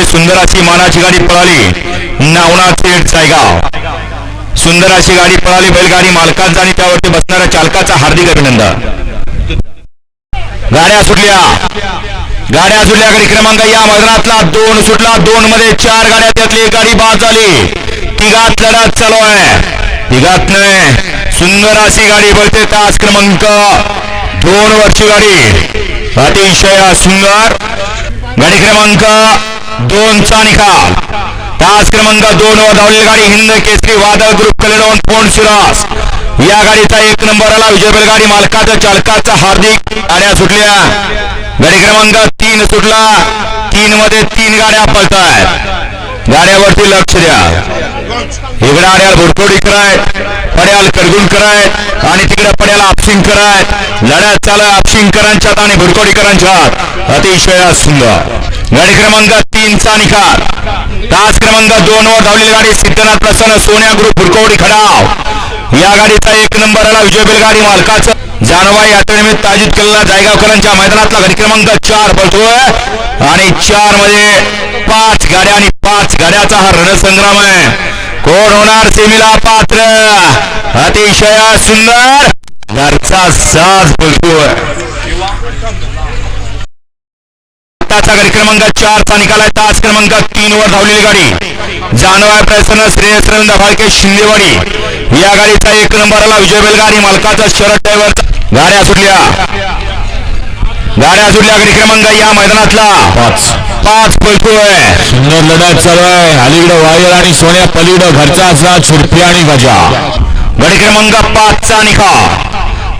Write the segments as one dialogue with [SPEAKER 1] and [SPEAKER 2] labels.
[SPEAKER 1] मध्ये सुंदर अशी मानाची गाडी पळाली. नावनाथ थेट जायगाव. सुंदर अशी गाडी पळाली बैलगाडी मालकांचा आणि त्यावरती बसणाऱ्या चालकाचा हार्दिक अभिनंदन. गाड्या सुटल्या. गाड्या सुटल्या. गाडी क्रमांक या मैदानातला दोन सुटला. दोन मध्ये चार गाड्या त्यातली. एक गाडी बाद झाली. तिघात लढत चालू आहे. तिघात नाही सुंदर अशी गाडी बघते तास क्रमांक दोन वरची गाडी. अतिशय सुंदर. गाडी क्रमांक दोनचा निकाल तास क्रमांक दोन वर धावलेली गाडी हिंद केसरी वादळ ग्रुप कलेडॉन पोंड शिरास या गाडीचा एक नंबर आला. विजय बैलगाडी मालकाचा चालकाचा हार्दिक गाड्या सुटल्या. गाडी क्रमांक तीन सुटला. तीन मध्ये तीन गाड्या पळतायत. गाड्यावरती लक्ष द्या. इकडे आड्याला भुरकोडी कराय पड्याल करगुल कराय आणि तिकडे पड्याला आपसिंग कराय. लढ्यात चालू आहे आपसिंगकरांच्यात आणि भुरकोडीकरांच्यात अतिशय सुंदर. गाडी क्रमांक तीनचा निकाल तास क्रमांक दोन वर धावलेली गाडी सिद्धनाथ प्रसन्न सोन्या ग्रुप भुरकोडी खडाव. या गाडीचा एक नंबर आला विजय बैलगाडी मालकाचं. जानवा यात्रेनिमित्त आयोजित केलेला जायगावकरांच्या मैदानातला गाडी क्रमांक चार पळतोय. आणि चारमध्ये पाच गाड्या आणि पाच गाड्याचा हा रणसंग्राम आहे. कोण होणार सेमीला पात्र? अतिशय सुंदर. घरचा साज बोलतोय आताचा गाडी क्रमांक चार चा निकाल आहे तास क्रमांक तीन वर धावलेली गाडी. जानवाय प्रसन्न श्रेयस रवींद्र फाळके शिंदेवाडी. या गाडीचा एक नंबर आला विजय बैलगाडी. मालकाचा शरद ड्रायव्हर. गाड्या सुटल्या. गाड्या सुटल्या. गाडी क्रमांक या मैदानातला. पाच. पाच पळतोय.
[SPEAKER 2] सुंदर लढत चालू आहे अलीकडं वायर आणि सोन्या पलीकडं घरचा असला छुरपी आणि गजा.
[SPEAKER 1] गाडी क्रमांक पाच चा निकाल.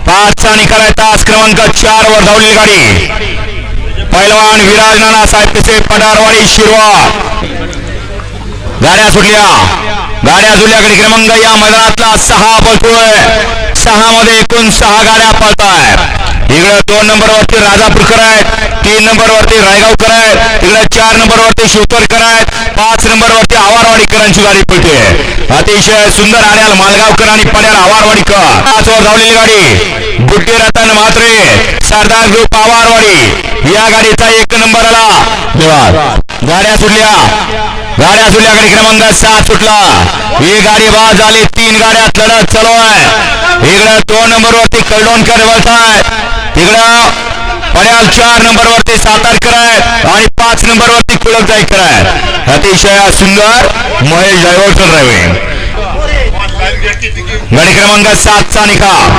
[SPEAKER 1] पाच चा निकाल आहे. तास क्रमांक चार वर धावलेली गाडी. पैलवान विराज नाना साहेब पिसे पडारवाडी शिरवा. गाड्या सुटल्या. गाड्या सुटल्याकडे क्रमांक या मैदानातला सहा पळतोय. सहा मध्ये एकूण सहा गाड्या पळताय. इकडे दोन नंबर वरती राजापूरकर आहेत तीन नंबर वरती रायगावकर आहेत तिकडे चार नंबर वरती शिवकरकर आहेत पाच नंबर वरती आवारवाडीकरांची गाडी पळते. अतिशय सुंदर आड्याल मालगावकर आणि पड्याल आवारवाडीकर. पाच वर धावलेली गाडी. बुट्टी रतन म्हात्रे सरदार ग्रुप पावारवाडी या गाडीचा एक नंबर आला. धन्यवाद. गाड्या सुटल्या. गाड्या सुटल्या गाडी क्रमांक सात सुटला. ही गाडी बाद झाली. तीन गाड्या लढत चालू आहे. इकडं दोन नंबर वरती कलडोणकर बसताय तिकडं पड्याल चार नंबर वरती सातारकर आहेत आणि पाच नंबर वरती कुळक जायकर आहेत अतिशय सुंदर महेश ड्रायव्हरचं ड्रायव्हिंग गाडी क्रमांक सातचा निकाल.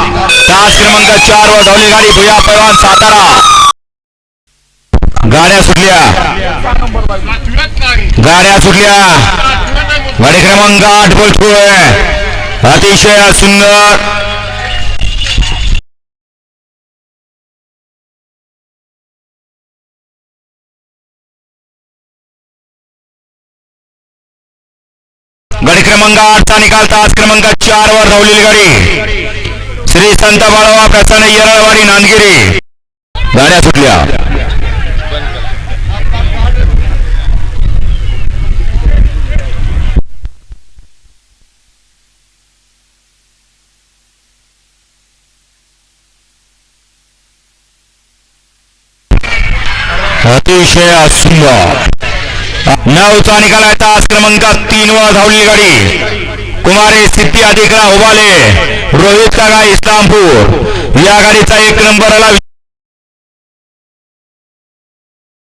[SPEAKER 1] तास क्रमांक चार वर धावली गाडी. भुया पैलवान सातारा. गाड्या सुटल्या. गाड्या सुटल्या. गाडी क्रमांक आठ बोलतोय अतिशय सुंदर. गडी क्रमांक आठचा निकाल तास क्रमांक चार वर धावलेली गाडी. श्री संत बाळवा प्रसन्न येरळवाडी नांदगिरी. गाड्या सुटल्या. अतिशय सुंदर. नऊचा निकाल आहे तास क्रमांक तीन वर धावलेली गाडी. कुमारे सिद्धी अधिकरा उभाले रोहित कागा इस्लामपूर. या गाडीचा एक नंबरला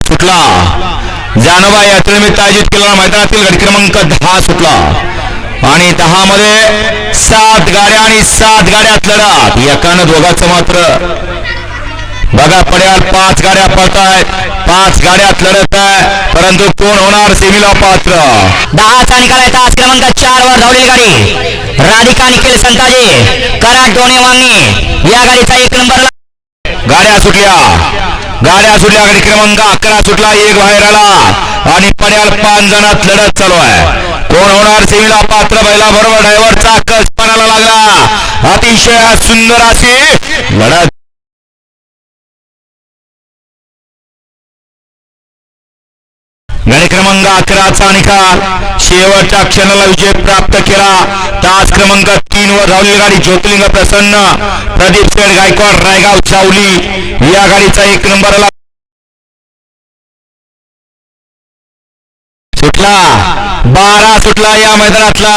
[SPEAKER 1] सुटला. जानोबा यात्रेनिमित्त आयोजित केलेला मैदानातील गाडी क्रमांक दहा सुटला. आणि दहा मध्ये सात गाड्या आणि सात गाड्यात लढा एकानं दोघाचं मात्र बघा पड्याल पाच गाड्या पळतायत. पाच गाड्यात लढत आहे. परंतु कोण होणार? सेमीला पात्र.
[SPEAKER 3] दहाचा निकाल आहे तास क्रमांक चार वर धावलेली गाडी. राधिका निखिल संताजी कराड डोणे वांगी या गाडीचा एक नंबर
[SPEAKER 1] गाड्या सुटल्या. गाड्या सुटल्या. गाडी क्रमांक अकरा सुटला. एक बाहेर आला. आणि पड्याल पाच जणात लढत चालू आहे. कोण होणार? सेमीला पात्र. बैला बरोबर ड्रायव्हरचा कस पणाला लागला. अतिशय सुंदर अशी लढत. गाडी क्रमांक अकराचा निकाल. शेवटच्या क्षणाला विजय प्राप्त केला. तास क्रमांक तीन वर धावलेली गाडी ज्योतिलिंग प्रसन्न. प्रदीप सेठ गायकवाड रायगाव चावली. या गाडीचा एक नंबर सुटला. बारा सुटला या मैदानातला.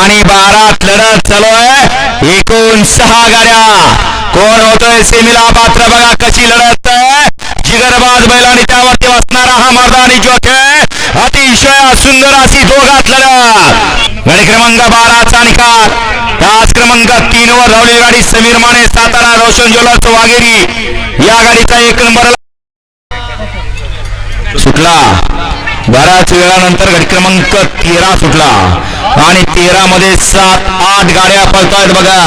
[SPEAKER 1] आणि बारात लढत चालू आहे. एकूण सहा गाड्या. कोण होतोय सेमीला? पात्र बघा कशी लढत आहे. जिगरबाज बैल आणि त्यावरती बसणारा हा मर्दानी जोखे अतिशय सुंदर अशी दोघात लढत गाडी क्रमांक बाराचा निकाल तास क्रमांक तीन वर धावलेली गाडी समीर माने सातारा रोशन ज्वेलर्स वाघेरी. या गाडीचा एक नंबर सुटला. बऱ्याच वेळानंतर गाडी क्रमांक तेरा सुटला. आणि तेरा मध्ये सात आठ गाड्या पळतायत बघा.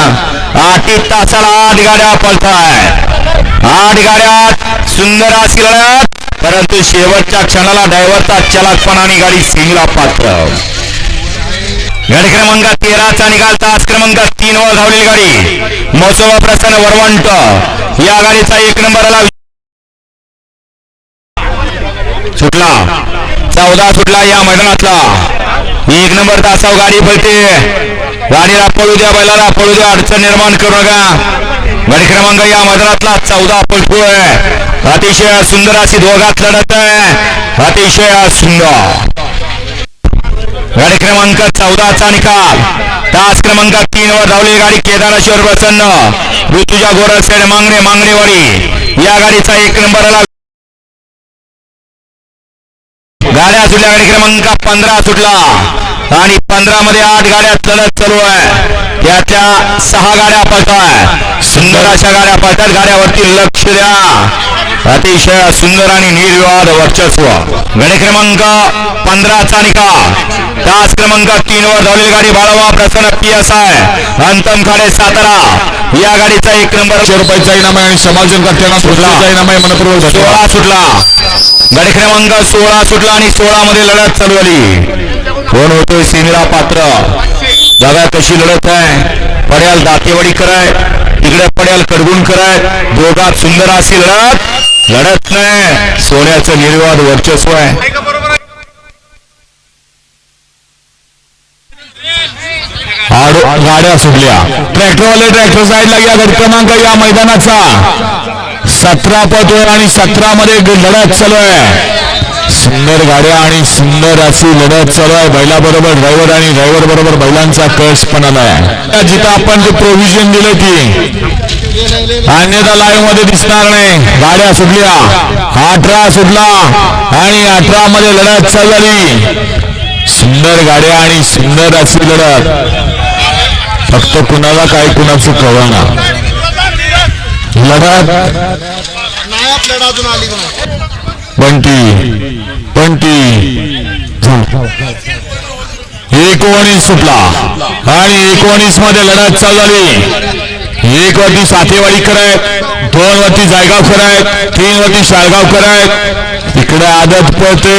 [SPEAKER 1] आठ तासाला आठ गाड्या पळतायत. आठ गाड्या सुंदर अशी लढत. परंतु शेवटच्या क्षणाला ड्रायव्हरचा चलाकपणाने गाडी सिंगला पात्र. गाडी क्रमांक तेराचा निकाल तास क्रमांक तीन वर धावलेली गाडी. मोसोबा प्रसन्न वरवंट. या गाडीचा एक नंबरला सुटला. चौदा सुटला या मैदानातला. एक नंबर तासाव गाडी पळते. गाडीला पळू द्या बैलाला पळू द्या. अडचण निर्माण करू नका. गाडी क्रमांक या मैदानातला चौदा पळतोय अतिशय सुंदर अशी दोघात लढत आहे. अतिशय सुंदर. गाडी क्रमांक चौदाचा निकाल. तास क्रमांक तीन वर धावलेली गाडी केदारेश्वर प्रसन्न. ऋतुजा गोरसेड मांगणे मांगणेवाडी. या गाडीचा एक नंबरला गाड्या सुटल्या गाडी क्रमांक पंधरा सुटला. आणि पंधरा मध्ये आठ गाड्या चलत चालू आहे. त्यातल्या सहा गाड्या पळताय सुंदर अशा गाड्या पळतात. गाड्यावरती लक्ष द्या. अतिशय सुंदर आणि निर्विवाद वर्चस्व. गाडी क्रमांक पंधराचा निकाल. तास क्रमांक तीन वर धावलेली गाडी बाळावा प्रसन्न पी एस आय अंतम खाडे सातारा. या गाडीचा एक नंबर.
[SPEAKER 2] रुपयाचा इनाम आहे. आणि समालोचन करताना पुढचा इनाम आहे. मनपूर्वक
[SPEAKER 1] सोळा सुटला. गाडी क्रमांक सोळा सुटला आणि सोळा मध्ये लढत चालू आली कोण होतोय? सिमीला पात्र. बघा कशी लढत आहे. पड्याल दातेवाडी कराय तिकडे पड्याल कडगुणकर कराय दोघात सुंदर अशी लढत. लढत नाही. सोन्याचं निर्वाद वर्चस्व आहे.
[SPEAKER 2] गाड्या सुटल्या. ट्रॅक्टरवाले ट्रॅक्टर साईडला या गट क्रमांक या मैदानाचा. सतरा पतोय आणि सतरा मध्ये लढत चालू आहे. सुंदर गाड्या आणि सुंदर अशी लढत चालू आहे. बैलाबरोबर ड्रायव्हर आणि ड्रायव्हर बरोबर बैलांचा कळस पण आलाय जिथं आपण जे प्रोव्हिजन दिलं की अन्यथा लाईव्हमध्ये दिसणार नाही. गाड्या सुटल्या. अठरा सुटला आणि अठरा मध्ये लढत चालू झाली. सुंदर गाड्या आणि सुंदर अशी लढत. फक्त कुणाला काय कुणाचं कळणार. लढत. पंटी पंटी एकोणीस सुटला आणि एकोणीसमध्ये लढत चालू झाली. एक वरती सातेवाडीकर आहेत दोन वरती जायगावकर आहेत तीन वरती शाळगावकर आहेत इकडे आदत पळते.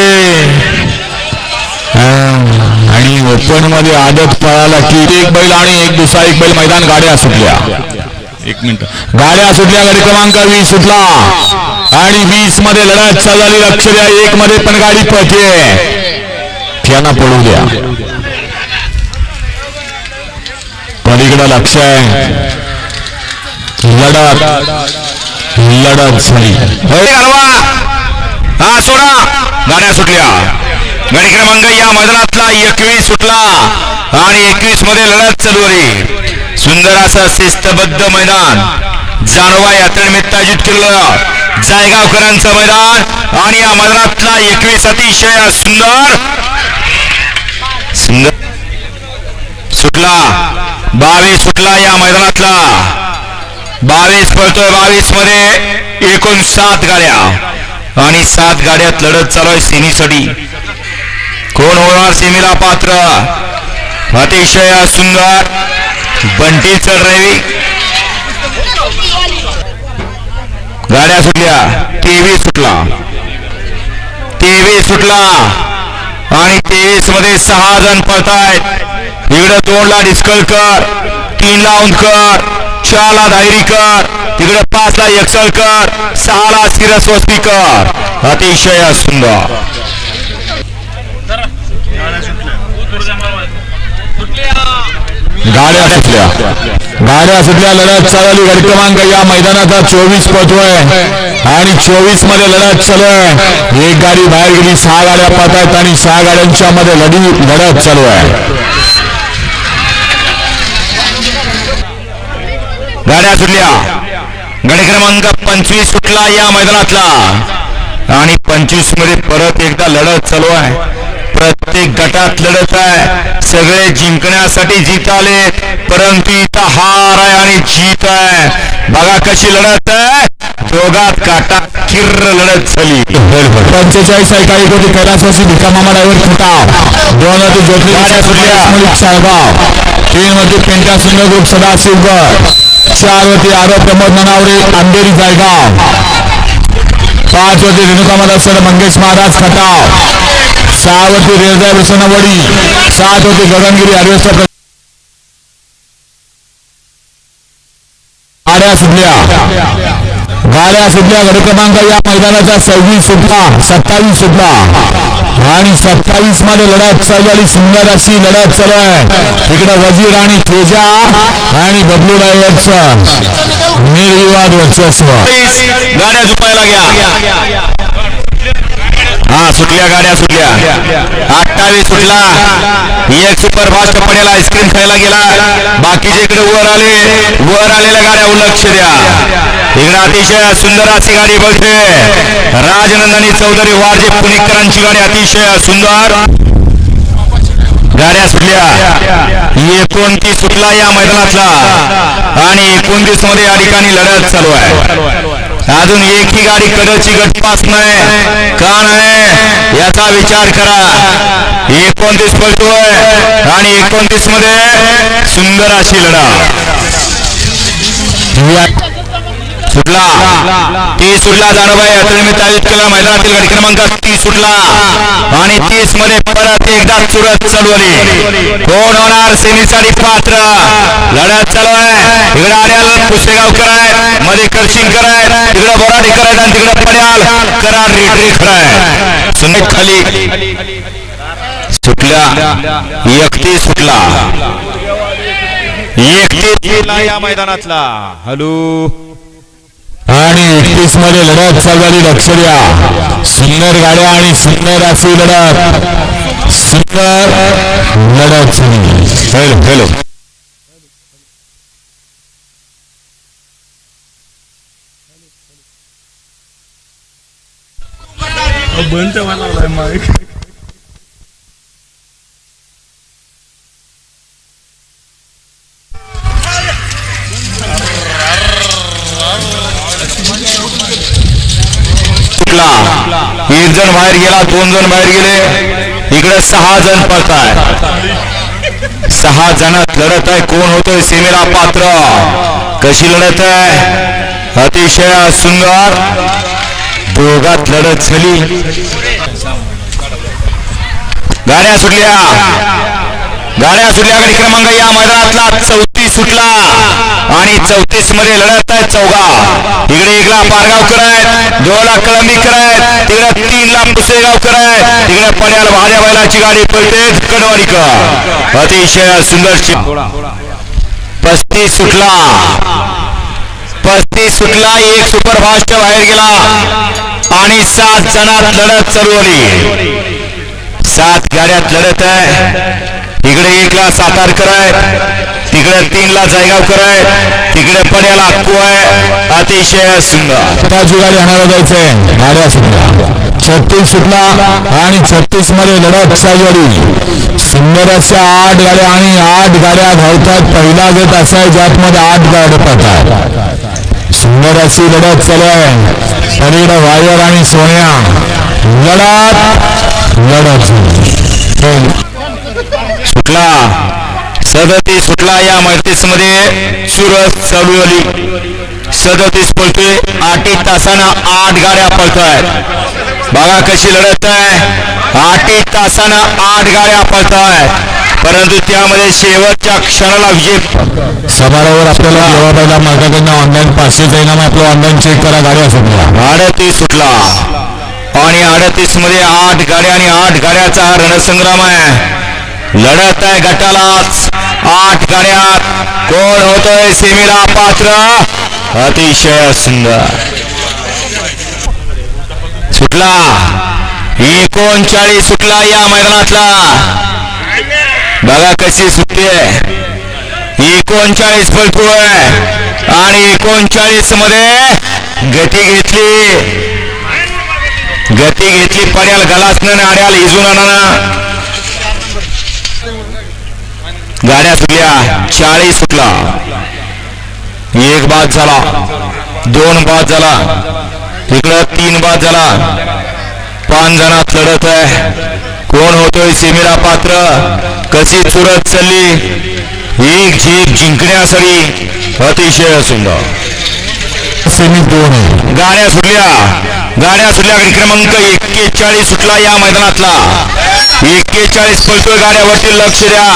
[SPEAKER 2] आणि ओपनमध्ये आदत पळाला की एक बैल आणि एक दुसरा एक बैल मैदान गाड्या सुटल्या. एक मिनिट. गाड्या सुटल्या गाडी क्रमांक वीस सुटला. आणि वीसमध्ये लढा चालली लक्ष द्या. एक मध्ये पण गाडी पळते त्यांना पडू द्या. पलीकडं लक्ष आहे. लढत. लढत झाली.
[SPEAKER 1] हा सोडा. गाड्या सुटल्या. गाडी क्रमांक या मैदानातला एकवीस सुटला. आणि एकवीसमध्ये लढत चालू आली सुंदर असं शिस्तबद्ध मैदान. जानवा यात्रेनिमित्त आयोजित केलं जायगावकरांचं मैदान आणि या मैदानातला एकवीस अतिशय सुंदर सुंदर सुटला. बावीस सुटला या मैदानातला. बावीस पळतोय बावीसमध्ये एकूण सात गाड्या. आणि सात गाड्यात लढत चालू आहे सेमीसाठी. कोण होणार सिमीला पात्र? अतिशय सुंदर. बंटीचं रवी गाड्या सुटल्या. टीव्ही सुटला. टीव्ही सुटला. आणि तेवीसमध्ये सहा जण पळतायत. इकडे दोनला डिस्कलकर तीनला उंदकर चारला धायरीकर तिकडे पाचला यक्षळकर सहाला सिरस्वस्तीकर अतिशय सुंदर.
[SPEAKER 2] गाड्या सुटल्या. गाड्या सुटल्या लढत चालली. गट क्रमांक या मैदानाचा चोवीस पोहोचवय आणि चोवीसमध्ये लढत चालू आहे एक गाडी बाहेर गेली सहा गाड्या पाहत आहेत आणि सहा गाड्यांच्या मध्ये लढी लढत चालू आहे
[SPEAKER 1] गाड्या सुटल्या. गट क्रमांक पंचवीस सुटला या मैदानातला. आणि पंचवीसमध्ये परत एकदा लढत चालू आहे प्रत्येक गटात लढत आहे. सगळे जिंकण्यासाठी जीत आले परंतु इथं हार आहे आणि जीत आहे. बघा कशी लढत आहे. दोघात काटा किर्र लढत झाली.
[SPEAKER 2] पंचेचाळीस आहे काही कोटी कैलासवासी भिकामामा ड्रायव्हर फुटाव. दोन होते ज्योती
[SPEAKER 1] गाड्या सुटल्या.
[SPEAKER 2] मलिक साळगाव तीन होते पेंटा सिंह ग्रुप सदाशिवगड चार होते आरोप प्रमोद ननावरे अंधेरी जायगाव. पाच होते रेणुका मदासर मंगेश महाराज खटाव. सहा होते रेजा विसनवडी सात होते गगनगिरी हरवेश्वर गाड्या सुटल्या. गाड्या सुटल्या. गड क्रमांक या मैदानाचा सव्वीस सुटला सत्तावीस सुटला. आणि सत्तावीसमध्ये लढत चालू झाली. सुंदर अशी लढत चालू आहे. इकडे वजीर आणि तेजा आणि बबलू ड्रायव्हरचं निर्विवाद वर्चस्व.
[SPEAKER 1] गाड्या झुपायला घ्या हा सुटल्या गाड्या सुटल्या. अठ्ठावीस सुटला. एक सुपर फास्ट पडेल आईस्क्रीम खायला गेला. बाकीचे इकडे वर आले वर आलेल्या गाड्या लक्ष द्या. इकडे अतिशय सुंदर अशी गाडी बघते. राजनंदनी चौधरी वारजे पुणेकरांची गाडी अतिशय सुंदर. गाड्या सुटल्या. एकोणतीस सुटला या मैदानातला. आणि एकोणतीसमध्ये या ठिकाणी लढत चालू आहे. अजून एक ही गाडी कडची गटपास नाही. का नाही? याचा विचार करा. एकोणतीस पळतोय आणि एकोणतीसमध्ये सुंदर अशी लढा सुटला. तीस सुटला जानबाई अतिनिमित्त आयोजित केला मैदानातील गाडी क्रमांक तीस सुटला. आणि तीसमध्ये परत एकदा चुरत चालू आली. कोण होणार? सेमीसाठी पात्र. लढत चालू आहे. इकडे आल्याल पुसेगावकर आहेत मध्ये करशिंगकर आहेत तिकडे बोराडीकर आहेत आणि तिकडे पड्याल करार रेटरेकर आहे. सुनीत खाली. सुटल्या. एकतीस सुटला. एकतीस. या मैदानातला. हॅलो.
[SPEAKER 2] आणि एकतीसमध्ये लढत चालू झाली लक्ष द्या. सुंदर गाड्या आणि सुंदर अशी लढत. सुंदर लढत हॅलो
[SPEAKER 1] हॅलो. हॅलो सुटला एक जण बाहेर गेला दोन जण बाहेर गेले. इकडे सहा जण पळताय. सहा जणात लढत आहे. कोण होतोय? सीमेला पात्र. कशी लढत आहे? अतिशय सुंदर. दोघात लढत झाली. गाड्या सुटल्या. गाड्या सुटल्या गाडी क्रमांक या मैदानातला चौथी सुटला. आणि चौतीसमध्ये लढत आहे चौघा. इकडे एकला पारगावकर आहेत दोनला कळंबीकर आहेत तिकडे तीनला पुसेगावकर आहेत तिकडे पड्याला भाज्या बैलाची गाडी पळते कडवाडीकर अतिशय सुंदर पस्तीस सुटला. पस्तीस सुटला एक सुपरफास्ट बाहेर गेला. आणि सात जणात लढत चालू आली सात गाड्यात लढत आहे. इकडे एकला सातारकर आहेत तिकडे तीनला जायगावकर आहे. तिकडे पड्याला अक्कू आहे. अतिशय सुंदर.
[SPEAKER 2] गाडी आणायला जायचंय. छत्तीस सुटला आणि छत्तीसमध्ये लढत झाली सुंदर अशा आठ गाड्या आणि आठ गाड्या धावतात. पहिला गट असा आहे ज्यात मध्ये आठ गाड्या पडतात. सुंदर अशी लढत चालू आहे. पलीकडे वायर आणि सोन्या. लढत लढत.
[SPEAKER 1] सुटला. सदतीस सुटला या मैत्रीसमध्ये सुरत चालू आली सदतीस पळतोय. आठी तासानं आठ गाड्या पळतायत बघा कशी लढत आहे. आठी तासानं आठ गाड्या पळतायत परंतु त्यामध्ये शेवटच्या क्षणाला विजय
[SPEAKER 2] समारोहावर आपल्याला जेव्हा पहिला मार्गाकडनं ऑनलाईन पाचशे जाईना आपलं ऑनलाईन चेक करा गाड्या सुटल्या
[SPEAKER 1] अडतीस सुटला आणि अडतीसमध्ये आठ गाड्या आणि आठ गाड्याचा रणसंग्राम आहे. लढत आहे गटालाच आठ गाड्यात. कोण होतोय सेमीला पात्र? अतिशय सुंदर. सुटला. एकोणचाळीस सुटला या मैदानातला. बघा कशी सुटते एकोणचाळीस पळतोय आणि एकोणचाळीसमध्ये गती घेतली. गती घेतली पड्याल गलासनं आड्याल इजून आणा गाड्या सुटल्या चाळीस सुटला. एक बाद झाला दोन बाद झाला इकडं तीन बाद झाला. पाच जणात लढत आहे. कोण होतोय सेमीला पात्र? कशी चुरत चालली? एक जीत जिंकण्यासाठी अतिशय सुंदर.
[SPEAKER 2] सेमी दोन
[SPEAKER 1] गाड्या सुटल्या. गाड्या सुटल्या क्रमांक एक्केचाळीस सुटला या मैदानातला. एक्केचाळीस पळतोय गाड्यावरती लक्ष द्या.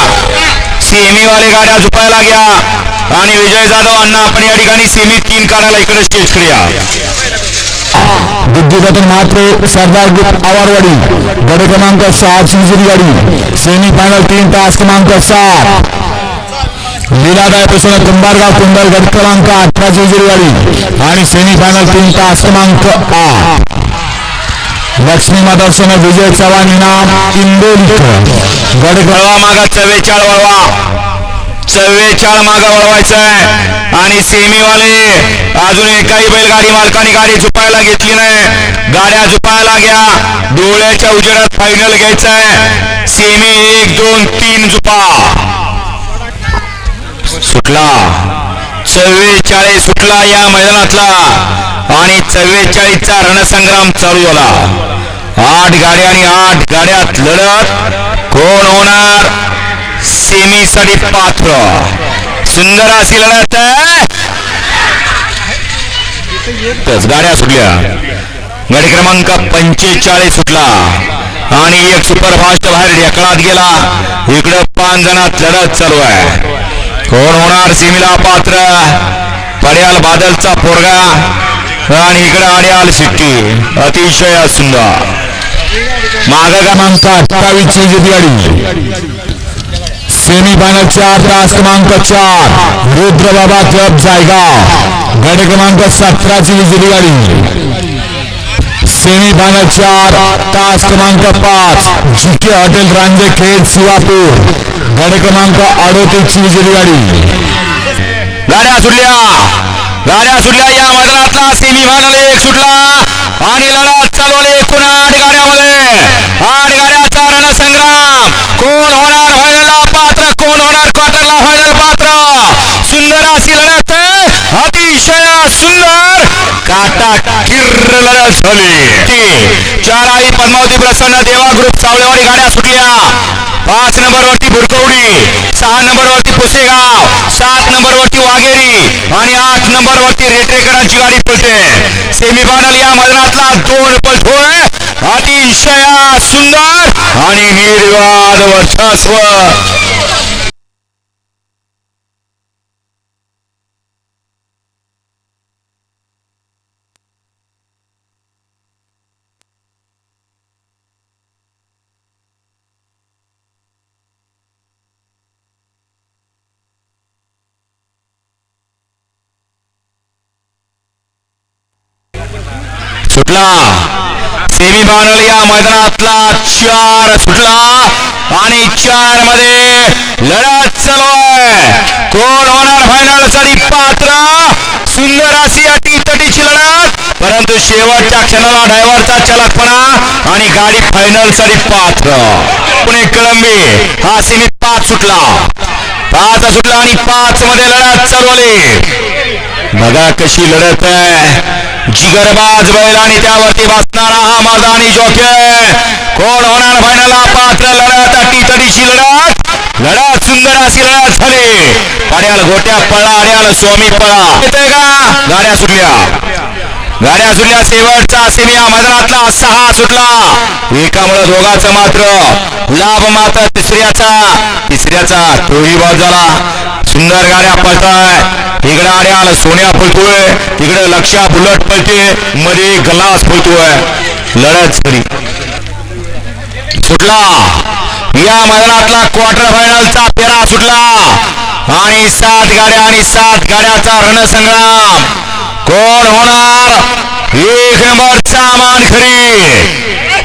[SPEAKER 1] सेमीवाले गाड्या झुपायला घ्या आणि विजय जाधव अण्णा आपण या ठिकाणी सेमी तीन काढायला इकडे स्टेजकडे करूया
[SPEAKER 2] दिग्गजातून मात्र सरदार ग्रुप आवारवाडी गड क्रमांक सात शिवजुरी गाडी. सेमी फायनल तीन तास क्रमांक सात. लीलादाय प्रसन्न कुंभारगाव कुंभार गड क्रमांक अठरा शिवजुरी गाडी. आणि सेमी फायनल तीन तास क्रमांक आठ. लक्ष्मी माधवसन विजय चव्हाण इनाम इंदोली गड
[SPEAKER 1] वळवा मागा चव्वेचाळ वळवा. चव्वेचाळ मागा वळवायचं आहे आणि सेमीवाले अजून एकाही बैलगाडी मालकाने गाडी झुपायला घेतली नाही. गाड्या झुपायला घ्या डोळ्याच्या उजेडात फायनल घ्यायचं आहे सेमी एक दोन तीन झुपा. सुटला. चव्वेचाळीस सुटला या मैदानातला. आणि चव्वेचाळीसचा रणसंग्राम चालू झाला. आठ गाड्या आणि आठ गाड्यात लढत. कोण होणार? सेमीसाठी पात्र सुंदर अशी लढत गाड्या सुटल्या. गाडी क्रमांक पंचेचाळीस सुटला. आणि एक सुपरफास्ट बाहेर ढेकळात गेला. इकडं पाच जणात लढत चालू आहे. कोण होणार? सिमीला पात्र. पड्याल बादलचा पोरगा. आणि इकडं आड्याल सिट्टी. अतिशय सुंदर.
[SPEAKER 2] माग क्रमांक अठ्ठावीस ची गाडी सेमी फायनल चार तास क्रमांक चार क्लब क्रमांक गाडी सेमी फायनल चार तास क्रमांक पाच, जीके हॉटेल रांजे खेड शिवापूर गड क्रमांक अडोतीस ची विजेती गाडी
[SPEAKER 1] गाड्या सुटल्या गाड्या सुटल्या एक सुटला आणि लढत चालवली एकूण आठ गाड्यामध्ये. आठ गाड्याचा रणसंग्राम कोण होणार व्हायला पात्र? कोण होणार क्वार्टरला व्हायला पात्र? सुंदर अशी लढत अतिशय सुंदर. काटा किर्र लढत झाली. चार आई पद्मावती प्रसन्न देवा ग्रुप सावळेवाडी गाड्या सुटल्या. पाच नंबर वरती बुरकवडी सहा नंबर वरती पुसेगाव सात नंबर वरती वाघेरी आणि आठ नंबर वरती रेटरेकरांची गाडी पळते सेमीफायनल या मैदानातला दोन पळतोय अतिशय सुंदर आणि निर्वाद वर्चस्व. सुटला. सेमी फायनल या मैदानातला चार सुटला. आणि चारमध्ये लढत चालू आहे. कोण होणार फायनलसाठी पात्र? सुंदर अशी अटी तटीची लढत. परंतु शेवटच्या क्षणाला ड्रायव्हरचा चलकपणा आणि गाडी फायनलसाठी पात्र. पुणे कळंबी हा सेमी पाच सुटला. पाच सुटला आणि पाच मध्ये लढत चालवली बघा कशी लढत आहे. जिगरबाज बैल आणि त्यावरती बसणारा हा मर्दानी जॉके. कोण होणार फायनला पात्र लढत अटी तडीची लढत. लढत सुंदर अशी लढत झाली. पाड्याल गोट्या पळा आड्याल स्वामी पळा. येते का? गाड्या सुटल्या. गाड्या सुटल्या शेवटचा सेमिया मैदानातला सहा सुटला एकामुळे दोघाच मात्र लाभ मात्र तिसऱ्याचा. तिसऱ्याचा तोही बाद झाला. सुंदर गाड्या पळताय. इकडे आड्याला सोन्या पळतोय. तिकडे लक्षा बुलट पळते. मध्ये ग्लास पळतोय. लढत झाली. सुटला. या मैदानातला क्वार्टर फायनलचा पेरा सुटला. आणि सात गाड्या आणि सात गाड्याचा रणसंग्राम. कोण होणार. एक नंबरचा मानखरी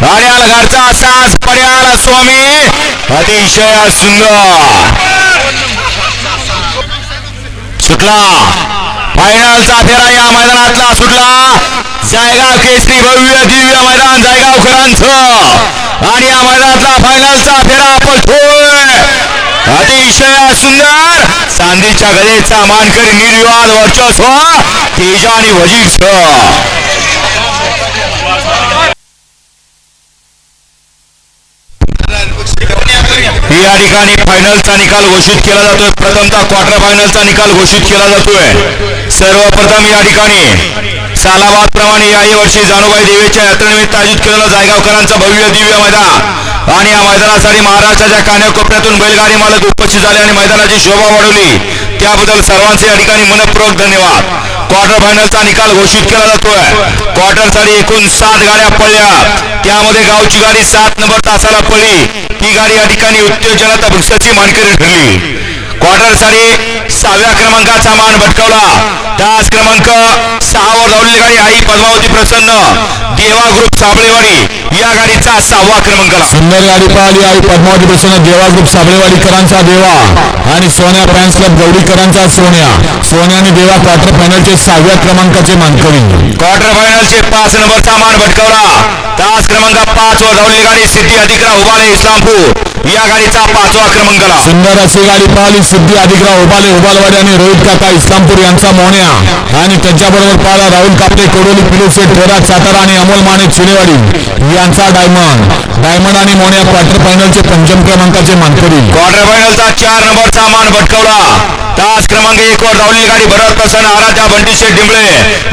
[SPEAKER 1] आणि घरचा सास पर्याल स्वामी. अतिशय सुंदर. सुटला. फायनलचा फेरा या मैदानातला सुटला. जायगाव केसरी भव्य दिव्य मैदान जायगावकरांचं आणि या मैदानातला फायनलचा फेरा पळतोय अतिशय सुंदर. चांदीच्या गदेचा मानकरी निर्विवाद वर्चस्व. तेजा आणि वजीरचं या ठिकाणी फायनलचा निकाल घोषित केला जातोय. प्रथमतः क्वार्टर फायनलचा निकाल घोषित केला जातोय. सर्वप्रथम या ठिकाणी सालाबाद प्रमाणे याही वर्षी जानुबाई देवीच्या यात्रेनिमित्त आयोजित केलेला जायगावकरांचा भव्य दिव्य मैदान. आणि या मैदानासाठी महाराष्ट्राच्या कान्याकोपऱ्यातून बैलगाडी मालक उपस्थित झाले आणि मैदानाची शोभा वाढवली. त्याबद्दल सर्वांचे या ठिकाणी मनपूर्वक धन्यवाद. क्वार्टर फायनलचा निकाल घोषित केला जातोय. क्वार्टरसाठी एकूण सात गाड्या पडल्या. त्यामध्ये गावची गाडी सात नंबर तासाला पडली. ही गाडी या ठिकाणी उत्तेजनात वृक्षाची मानकरी ठरली. क्वार्टरसाठी सहाव्या क्रमांकाचा मान भटकवला. तास क्रमांक सहावर धावलेली गाडी आई पद्मावती प्रसन्न. देवा ग्रुप साबळेवाडी. या गाडीचा सहावा क्रमांक.
[SPEAKER 2] सुंदर गाडी पाहिली आई पद्मावती प्रसन्न देवा ग्रुप साबळेवाडीकरांचा देवा आणि सोन्या फॅन्स क्लब गौरीकरांचा सोन्या. सोन्या आणि देवा क्वार्टर फायनलचे सहाव्या क्रमांकाचे मानकरी.
[SPEAKER 1] क्वार्टर फायनलचे पाच नंबरचा मान भटकवला. तास क्रमांक पाच वर धावलेली गाडी सिद्धी अधिकराव उभाले इस्लामपूर. या गाडीचा पाचवा क्रमांक आला.
[SPEAKER 2] सुंदर अशी गाडी पाहिली सिद्धी अधिकराव उबाले उबालवाडी आणि रोहित काका इस्लामपूर यांचा मोन्या. आणि त्यांच्याबरोबर पाहिला राहुल कापले कोडोली पिलू सेठ थोरात सातारा आणि अमोल माने चिलेवाडी. यांचा डायमंड. डायमंड आणि मोन्या क्वार्टर फायनलचे पंचम क्रमांकाचे मानकरी.
[SPEAKER 1] क्वार्टर फायनलचा चार नंबरचा मान भटकवला. तास क्रमांक एक वर धावलेली गाडी भरत प्रसन्न आराध्या बंटी शेठ डिंबळे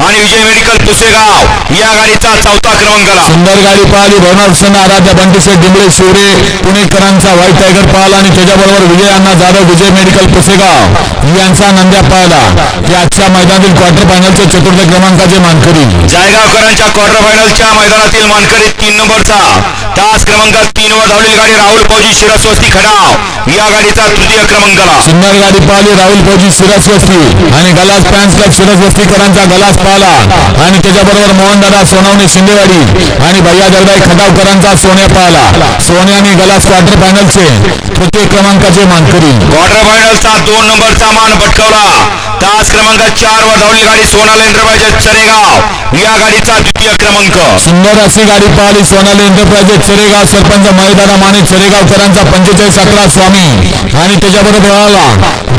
[SPEAKER 1] आणि विजय मेडिकल पुसेगाव या गाडीचा चौथा क्रमांक आला.
[SPEAKER 2] सुंदर गाडी पाहिली भवनाथ सण आराध्या बंटीशेठ डिंबळे शिवरे पुणेकरांचा व्हाईट टायगर पाहिला आणि त्याच्याबरोबर विजय अण्णा जाधव विजय मेडिकल पुसेगाव यांचा नंद्या पाहिला हे आजच्या मैदानातील क्वार्टर फायनलचे चतुर्थ क्रमांकाचे मानकरी
[SPEAKER 1] जायगावकरांच्या क्वार्टर फायनलच्या मैदानातील मानकरी तीन नंबरचा तास क्रमांक तीन वर धावलेली गाडी राहुल फौजी शिरस्वस्ती खडाव या गाडीचा तृतीय क्रमांक आला.
[SPEAKER 2] सुंदर गाडी पाहिली राहुल फौजी सिरसवस्ती आणि गलास फॅन्स क्लब सिरसवस्तीकरांचा गलास पाहिला आणि त्याच्याबरोबर मोहनदादा सोनवणे शिंदेवाडी आणि भैया जगदाई खटावकरांचा सोन्या पाहिला सोन्या आणि गलास क्वार्टर फायनलचे तृतीय क्रमांकाचे मानकरी.
[SPEAKER 1] क्वार्टर फायनलचा दोन नंबरचा मान भटकवला तास क्रमांक चार वर धावलेली गाडी सोनालेंद्रबाईच्या चरेगाव. या गाडीचा द्वितीय क्रमांक.
[SPEAKER 2] सुंदर अशी गाडी पाहिली सोनाली एंटरप्राइजेस चरेगाव सरपंच महेदारा माने चरेगावकरांचा पंचेचाळीस अकरा स्वामी. आणि त्याच्याबरोबर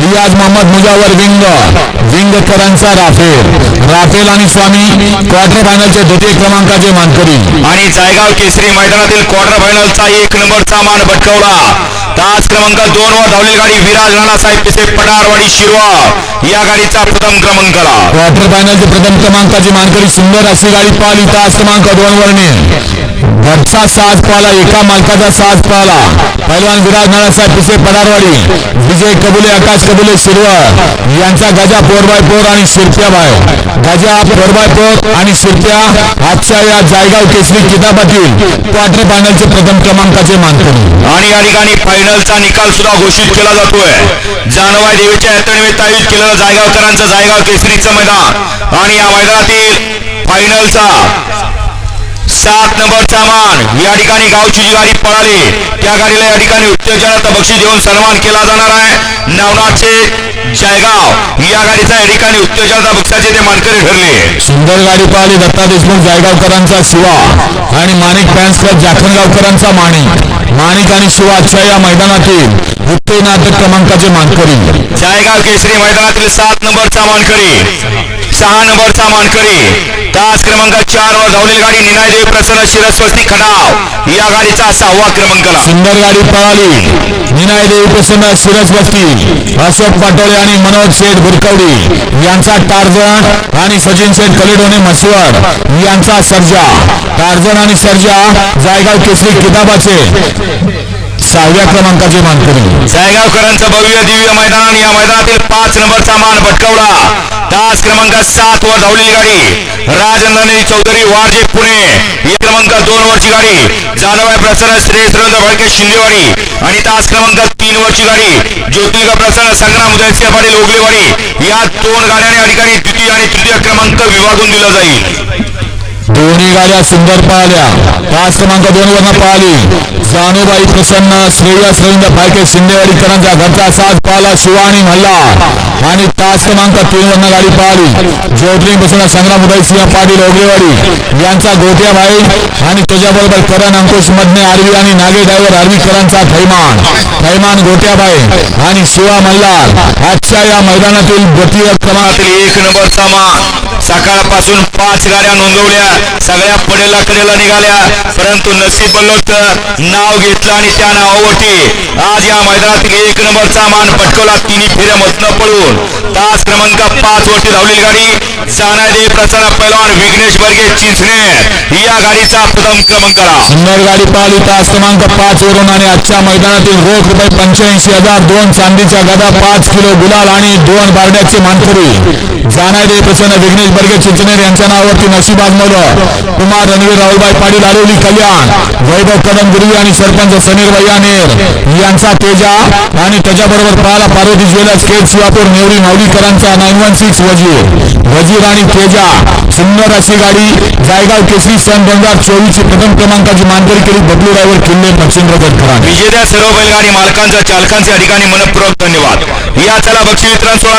[SPEAKER 2] रियाज मोहम्मद मुजावर विंग. विंगकरांचा राफेल. राफेल आणि स्वामी क्वार्टर फायनलचे द्वितीय क्रमांकाचे मानकरी.
[SPEAKER 1] आणि जायगाव केसरी मैदानातील क्वार्टर फायनलचा एक नंबरचा मान भटकवला. तास क्रमांक दोन वर धावलेली गाडी विराज नानासाहेब पिसे पडारवाडी शिरवा. या गाडीचा प्रथम क्रमांक
[SPEAKER 2] क्वार्टर फायनलचे प्रथम क्रमांकाची मानकरी सुंदर अशी गाडी पाहिली. तास क्रमांक दोन वरने घरचा साज पाला एका मालकाचा साज पाला. पैलवान विराज नानासाहेब पिसे पडारवाडी विजय कबुले आकाश कबुले शिरवळ यांचा गजा फोर बाय फोर आणि Shirpya by. Gaja four by four आणि शिरप्या आजच्या या जायगाव केसरी किताबातील क्वार्टर फायनलचे प्रथम क्रमांकाचे मानकरी.
[SPEAKER 1] आणि या ठिकाणी फायनलचा निकाल सुद्धा घोषित केला जातोय. जानवाई देवीच्या यात्रेनिमित्त आयोजित केलेलं जायगावकरांचं जायगाव केसरीचं मैदान. आणि या मैदानातील फायनलचा सात नंबरचा मान या ठिकाणी गावची जी गाडी पळाली. त्या गाडीला या ठिकाणी उत्तेजनाचा बक्षीस देऊन सन्मान केला जाणार आहे. नवनाथचे जयगाव. या गाडीचा या ठिकाणी उत्तेजनाचा बक्षाचे ते मानकरी ठरले.
[SPEAKER 2] सुंदर गाडी पाहिली दत्ता देशमुख जायगावकरांचा शिवा आणि माणिक फॅन्स क्लब जाखणगावकरांचा माणिक. माणिक आणि शिवा आजच्या या मैदानातील उत्तेजनात्मक क्रमांकाचे मानकरी.
[SPEAKER 1] जायगाव केसरी मैदानातील सात नंबरचा मानकरी सहा नंबरचा मानकरी तास क्रमांक चार वर धावलेली गाडी निनायदेव प्रसन्न शिरस्वस्ती खडाव या गाडीचा सहावा क्रमांक
[SPEAKER 2] सुंदर गाडी पळाली. निनायदेव प्रसन्न शिरस्वस्ती अशोक पाटोळे आणि मनोज शेठ बुरकवडी यांचा टार्जन आणि सचिन शेठ कलेडोने म्हसवड यांचा सर्जा. टार्जन आणि सर्जा जायगाव केसरी किताबाचे. सहाव्या क्रमांकाचे मानकरी
[SPEAKER 1] जायगावकरांचं भव्य दिव्य मैदान या मैदानातील पाच नंबरचा मान भटकवला. तास क्रमांक सात वर धावलेली गाडी. राजनंदनी चौधरी वारजे पुणे. ही क्रमांक दोन वरची गाडी. जानवाय प्रसन्न श्री सुरेंद्र भडके शिंदेवाडी. आणि तास क्रमांक तीन वरची गाडी. ज्योतिर्ग प्रसन्न संग्राम उदयसिंह पाटील ओगलेवाडी या दोन गाड्यांनी ठिकाणी द्वितीय आणि तृतीय क्रमांक विभागून दिला जाईल.
[SPEAKER 2] दोन्ही गाड्या सुंदर पाहिल्या. तास क्रमांक दोन वरनं पाहिली. जानूबाई प्रसन्न श्रेयस रवींद्र फाळके शिंदेवाडीकरांचा घरचा साथ पाला शिवानी मल्ला आणि तास क्रमांक तीन वर्ण गाडी पाहिली. ज्योतिर्लिंग प्रसन्न संग्राम उदय सिंह पाटील ओगरेवाडी यांचा गोट्या भाई आणि त्याच्याबरोबर करण अंकुश मधने आरवी आणि नागे ड्रायव्हर आर्वीकरांचा थैमान. थैमान गोट्या भाई आणि शिवा मल्लार आजच्या या मैदानातील द्वितीय
[SPEAKER 1] क्रमांकातील एक नंबरचा मान सकाळपासून पाच गाड्या नोंदवल्या. सगळ्या पडेला कडेला निघाल्या. परंतु नसीब बनलो तर नाव घेतलं आणि त्या नावावरती आज या मैदानातील एक नंबरचा मान पटकवला. तिन्ही फेऱ्या मधनं पळून तास क्रमांक पाच वरती धावलेली गाडी. जाणारे प्रसारा पैलवान विघ्नेश बर्गे चिंचणे. या गाडीचा प्रथम क्रमांक आला
[SPEAKER 2] सुंदर गाडी पाहिली तास क्रमांक पाच वरून आणि आजच्या मैदानातील रोख रुपये पंच्याऐंशी हजार दोन चांदीच्या गदा पाच किलो गुलाल आणि दोन बारड्याचे मानकरी. जाणारे प्रसन्न विघ्नेश बर्गे चिंचनेर यांच्या नावावरती नशीब आजमवलं कुमार रणवीर राहुलबाई पाटील आलेली कल्याण वैभव कदम गुरुवी आणि सरपंच समीर वैयानेर. यांचा तेजा आणि त्याच्याबरोबर पाहाला पार्वती ज्वेलर्स केट Shivapur Nevari माऊलीकरांचा nine one six Wazir. Wazir आणि तेजा सुंदर अशी गाडी जायगाव केसरी सन दोन हजार चोवीस प्रथम क्रमांकाची मानकरी केली. बबलू ड्रायव्हर किल्ले मच्छिंद्र गडकरांनी
[SPEAKER 1] विजेत्या सर्व बैलगाडी मालकांचा चालकांच्या ठिकाणी मनपूर्वक धन्यवाद. या चला बक्षी वितरण सोळा